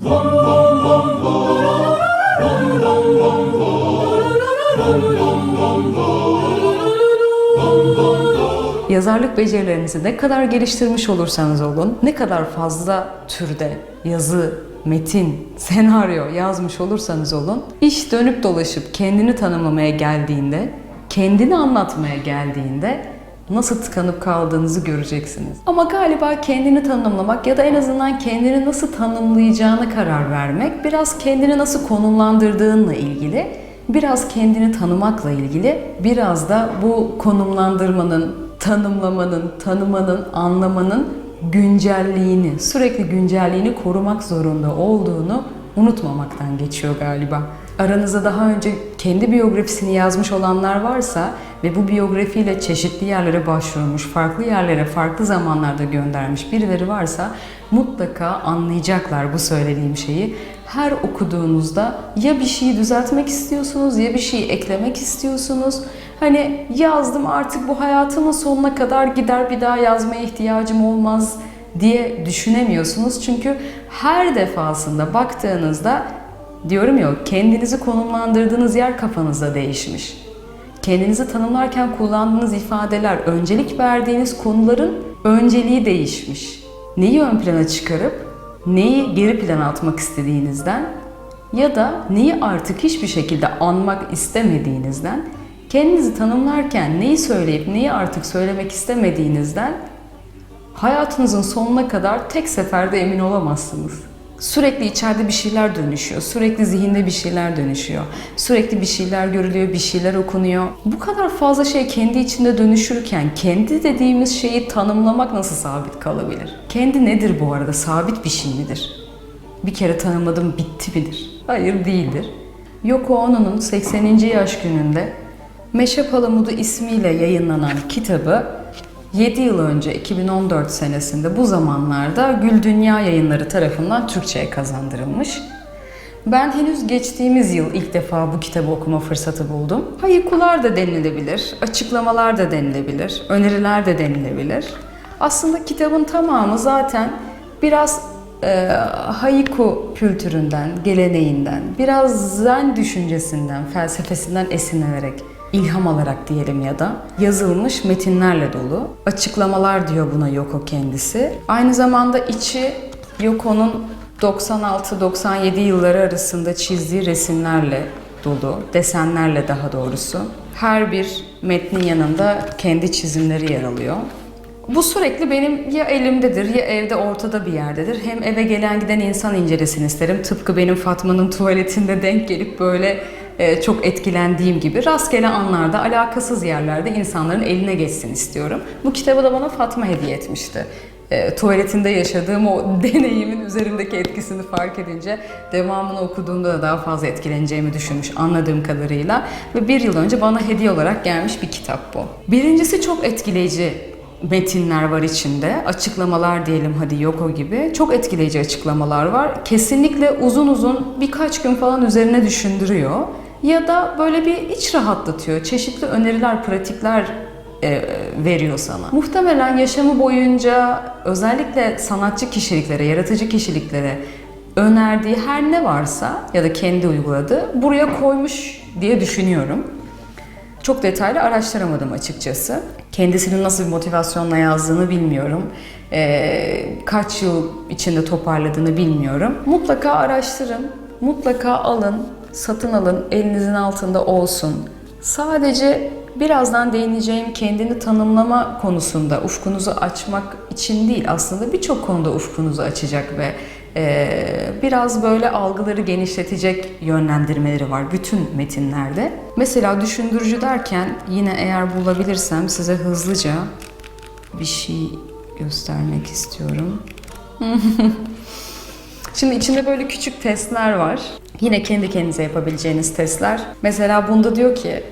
Yazarlık becerilerinizi ne kadar geliştirmiş olursanız olun, ne kadar fazla türde yazı, metin, senaryo yazmış olursanız olun, iş dönüp dolaşıp kendini tanımlamaya geldiğinde, kendini anlatmaya geldiğinde nasıl tıkanıp kaldığınızı göreceksiniz. Ama galiba kendini tanımlamak ya da en azından kendini nasıl tanımlayacağını karar vermek biraz kendini nasıl konumlandırdığınla ilgili, biraz kendini tanımakla ilgili, biraz da bu konumlandırmanın, tanımlamanın, tanımanın, anlamanın güncelliğini, sürekli güncelliğini korumak zorunda olduğunu unutmamaktan geçiyor galiba. Aranızda daha önce kendi biyografisini yazmış olanlar varsa ve bu biyografiyle çeşitli yerlere başvurmuş, farklı yerlere farklı zamanlarda göndermiş birileri varsa mutlaka anlayacaklar bu söylediğim şeyi. Her okuduğunuzda ya bir şeyi düzeltmek istiyorsunuz ya bir şeyi eklemek istiyorsunuz. Hani yazdım artık bu hayatımın sonuna kadar gider bir daha yazmaya ihtiyacım olmaz diye düşünemiyorsunuz. Çünkü her defasında baktığınızda diyorum ya kendinizi konumlandırdığınız yer kafanızda değişmiş. Kendinizi tanımlarken kullandığınız ifadeler, öncelik verdiğiniz konuların önceliği değişmiş. Neyi ön plana çıkarıp neyi geri plana atmak istediğinizden ya da neyi artık hiçbir şekilde anmak istemediğinizden kendinizi tanımlarken neyi söyleyip neyi artık söylemek istemediğinizden hayatınızın sonuna kadar tek seferde emin olamazsınız. Sürekli içeride bir şeyler dönüşüyor. Sürekli zihinde bir şeyler dönüşüyor. Sürekli bir şeyler görülüyor, bir şeyler okunuyor. Bu kadar fazla şey kendi içinde dönüşürken kendi dediğimiz şeyi tanımlamak nasıl sabit kalabilir? Kendi nedir bu arada? Sabit bir şey midir? Bir kere tanımladım bitti midir? Hayır değildir. Yoko Ono'nun 80. yaş gününde Meşe Palamudu ismiyle yayınlanan kitabı 7 yıl önce 2014 senesinde bu zamanlarda Gül Dünya Yayınları tarafından Türkçe'ye kazandırılmış. Ben henüz geçtiğimiz yıl ilk defa bu kitabı okuma fırsatı buldum. Hayikular da denilebilir, açıklamalar da denilebilir, öneriler de denilebilir. Aslında kitabın tamamı zaten biraz e, haiku kültüründen, geleneğinden, biraz zen düşüncesinden, felsefesinden esinlenerek ilham alarak diyelim ya da yazılmış metinlerle dolu. Açıklamalar diyor buna Yoko kendisi. Aynı zamanda içi Yoko'nun 96-97 yılları arasında çizdiği resimlerle dolu, desenlerle daha doğrusu. Her bir metnin yanında kendi çizimleri yer alıyor. Bu sürekli benim ya elimdedir ya evde ortada bir yerdedir. Hem eve gelen giden insan incelesin isterim. Tıpkı benim Fatma'nın tuvaletinde denk gelip böyle e, çok etkilendiğim gibi rastgele anlarda, alakasız yerlerde insanların eline geçsin istiyorum. Bu kitabı da bana Fatma hediye etmişti. E, tuvaletinde yaşadığım o deneyimin üzerimdeki etkisini fark edince devamını okuduğumda da daha fazla etkileneceğimi düşünmüş anladığım kadarıyla. Ve bir yıl önce bana hediye olarak gelmiş bir kitap bu. Birincisi çok etkileyici metinler var içinde. Açıklamalar diyelim hadi Yoko gibi. Çok etkileyici açıklamalar var. Kesinlikle uzun uzun birkaç gün falan üzerine düşündürüyor. Ya da böyle bir iç rahatlatıyor. Çeşitli öneriler, pratikler e, veriyor sana. Muhtemelen yaşamı boyunca özellikle sanatçı kişiliklere, yaratıcı kişiliklere önerdiği her ne varsa ya da kendi uyguladığı buraya koymuş diye düşünüyorum. Çok detaylı araştıramadım açıkçası. Kendisinin nasıl bir motivasyonla yazdığını bilmiyorum. Ee, kaç yıl içinde toparladığını bilmiyorum. Mutlaka araştırın, mutlaka alın, satın alın, elinizin altında olsun. Sadece birazdan değineceğim kendini tanımlama konusunda ufkunuzu açmak için değil aslında birçok konuda ufkunuzu açacak ve e, biraz böyle algıları genişletecek yönlendirmeleri var bütün metinlerde. Mesela düşündürücü derken yine eğer bulabilirsem size hızlıca bir şey göstermek istiyorum. Şimdi içinde böyle küçük testler var. Yine kendi kendinize yapabileceğiniz testler. Mesela bunda diyor ki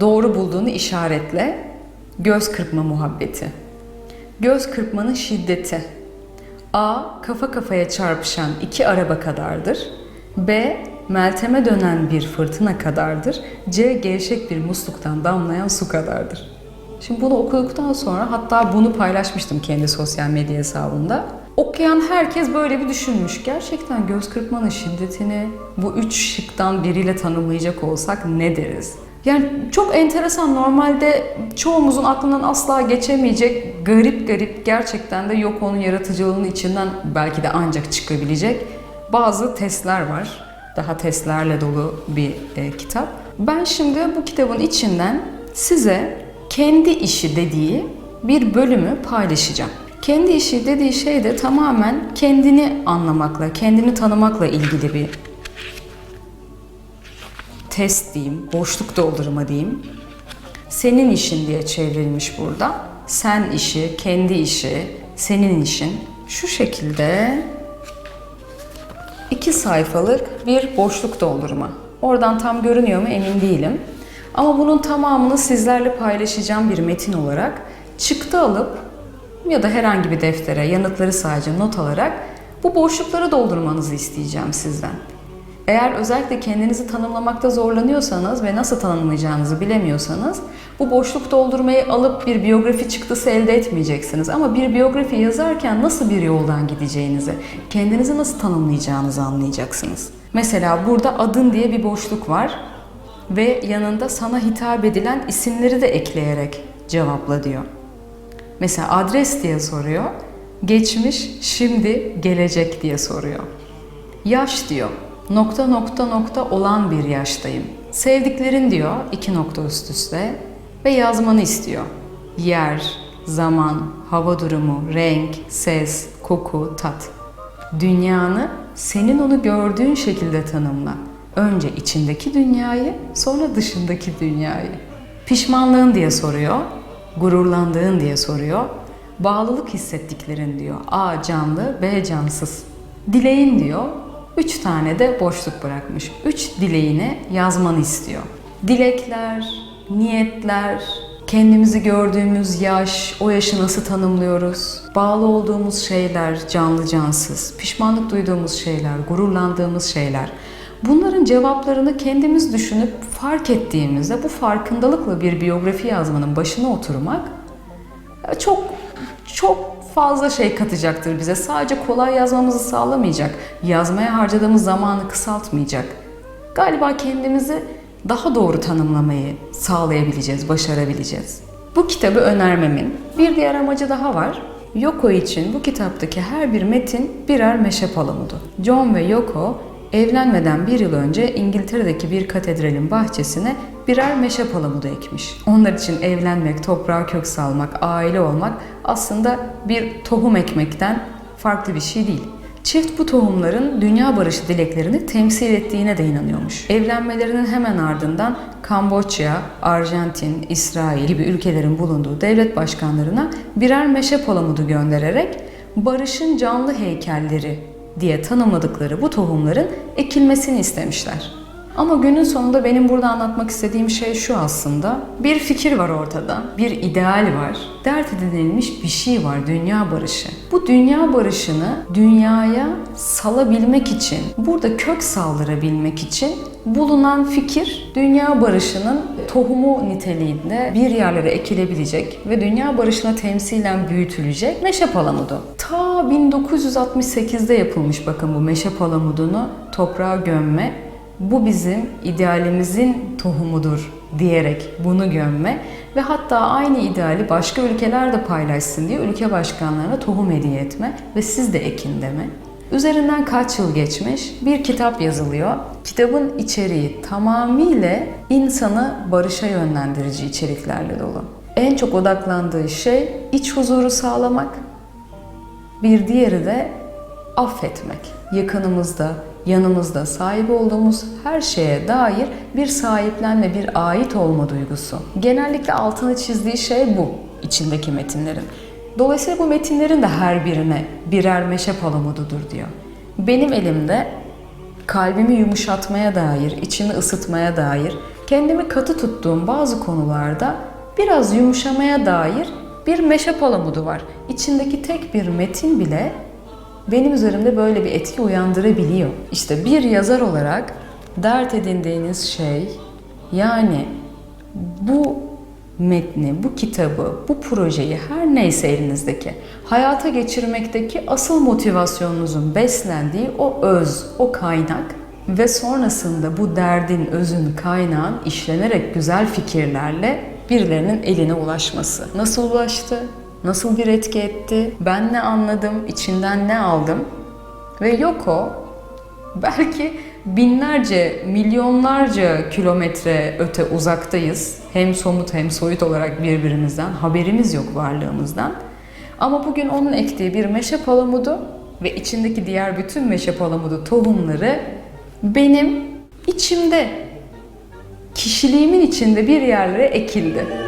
doğru bulduğunu işaretle göz kırpma muhabbeti. Göz kırpmanın şiddeti. A. Kafa kafaya çarpışan iki araba kadardır. B. Melteme dönen bir fırtına kadardır. C. Gevşek bir musluktan damlayan su kadardır. Şimdi bunu okuduktan sonra hatta bunu paylaşmıştım kendi sosyal medya hesabımda. Okuyan herkes böyle bir düşünmüş. Gerçekten göz kırpmanın şiddetini bu üç şıktan biriyle tanımlayacak olsak ne deriz? Yani çok enteresan. Normalde çoğumuzun aklından asla geçemeyecek garip garip gerçekten de yok onun yaratıcılığının içinden belki de ancak çıkabilecek bazı testler var. Daha testlerle dolu bir e, kitap. Ben şimdi bu kitabın içinden size kendi işi dediği bir bölümü paylaşacağım. Kendi işi dediği şey de tamamen kendini anlamakla, kendini tanımakla ilgili bir test diyeyim, boşluk doldurma diyeyim. Senin işin diye çevrilmiş burada. Sen işi, kendi işi, senin işin. Şu şekilde iki sayfalık bir boşluk doldurma. Oradan tam görünüyor mu emin değilim. Ama bunun tamamını sizlerle paylaşacağım bir metin olarak çıktı alıp ya da herhangi bir deftere yanıtları sadece not alarak bu boşlukları doldurmanızı isteyeceğim sizden. Eğer özellikle kendinizi tanımlamakta zorlanıyorsanız ve nasıl tanımlayacağınızı bilemiyorsanız bu boşluk doldurmayı alıp bir biyografi çıktısı elde etmeyeceksiniz. Ama bir biyografi yazarken nasıl bir yoldan gideceğinizi, kendinizi nasıl tanımlayacağınızı anlayacaksınız. Mesela burada adın diye bir boşluk var ve yanında sana hitap edilen isimleri de ekleyerek cevapla diyor. Mesela adres diye soruyor. Geçmiş, şimdi, gelecek diye soruyor. Yaş diyor. Nokta nokta nokta olan bir yaştayım. Sevdiklerin diyor iki nokta üst üste ve yazmanı istiyor. Yer, zaman, hava durumu, renk, ses, koku, tat. Dünyanı senin onu gördüğün şekilde tanımla. Önce içindeki dünyayı, sonra dışındaki dünyayı. Pişmanlığın diye soruyor, gururlandığın diye soruyor. Bağlılık hissettiklerin diyor. A canlı, B cansız. Dileğin diyor. Üç tane de boşluk bırakmış. Üç dileğini yazmanı istiyor. Dilekler, niyetler, kendimizi gördüğümüz yaş, o yaşı nasıl tanımlıyoruz? Bağlı olduğumuz şeyler, canlı cansız, pişmanlık duyduğumuz şeyler, gururlandığımız şeyler. Bunların cevaplarını kendimiz düşünüp fark ettiğimizde bu farkındalıkla bir biyografi yazmanın başına oturmak çok çok fazla şey katacaktır bize. Sadece kolay yazmamızı sağlamayacak. Yazmaya harcadığımız zamanı kısaltmayacak. Galiba kendimizi daha doğru tanımlamayı sağlayabileceğiz, başarabileceğiz. Bu kitabı önermemin bir diğer amacı daha var. Yoko için bu kitaptaki her bir metin birer meşe palamudu. John ve Yoko evlenmeden bir yıl önce İngiltere'deki bir katedralin bahçesine birer meşe palamudu ekmiş. Onlar için evlenmek, toprağa kök salmak, aile olmak aslında bir tohum ekmekten farklı bir şey değil. Çift bu tohumların dünya barışı dileklerini temsil ettiğine de inanıyormuş. Evlenmelerinin hemen ardından Kamboçya, Arjantin, İsrail gibi ülkelerin bulunduğu devlet başkanlarına birer meşe palamudu göndererek barışın canlı heykelleri diye tanımladıkları bu tohumların ekilmesini istemişler. Ama günün sonunda benim burada anlatmak istediğim şey şu aslında. Bir fikir var ortada, bir ideal var. Dert edinilmiş bir şey var, dünya barışı. Bu dünya barışını dünyaya salabilmek için, burada kök saldırabilmek için bulunan fikir dünya barışının tohumu niteliğinde bir yerlere ekilebilecek ve dünya barışına temsilen büyütülecek meşe palamudu. Ta 1968'de yapılmış bakın bu meşe palamudunu toprağa gömme bu bizim idealimizin tohumudur diyerek bunu gömme ve hatta aynı ideali başka ülkeler de paylaşsın diye ülke başkanlarına tohum hediye etme ve siz de ekin deme. Üzerinden kaç yıl geçmiş bir kitap yazılıyor. Kitabın içeriği tamamıyla insanı barışa yönlendirici içeriklerle dolu. En çok odaklandığı şey iç huzuru sağlamak, bir diğeri de affetmek. Yakınımızda, yanımızda sahip olduğumuz her şeye dair bir sahiplenme, bir ait olma duygusu. Genellikle altını çizdiği şey bu içindeki metinlerin. Dolayısıyla bu metinlerin de her birine birer meşe palamududur diyor. Benim elimde kalbimi yumuşatmaya dair, içimi ısıtmaya dair, kendimi katı tuttuğum bazı konularda biraz yumuşamaya dair bir meşe palamudu var. İçindeki tek bir metin bile benim üzerimde böyle bir etki uyandırabiliyor. İşte bir yazar olarak dert edindiğiniz şey yani bu metni, bu kitabı, bu projeyi her neyse elinizdeki hayata geçirmekteki asıl motivasyonunuzun beslendiği o öz, o kaynak ve sonrasında bu derdin, özün, kaynağın işlenerek güzel fikirlerle birilerinin eline ulaşması. Nasıl ulaştı? Nasıl bir etki etti? Ben ne anladım? içinden ne aldım? Ve yok o belki binlerce, milyonlarca kilometre öte uzaktayız. Hem somut hem soyut olarak birbirimizden. Haberimiz yok varlığımızdan. Ama bugün onun ektiği bir meşe palamudu ve içindeki diğer bütün meşe palamudu tohumları benim içimde, kişiliğimin içinde bir yerlere ekildi.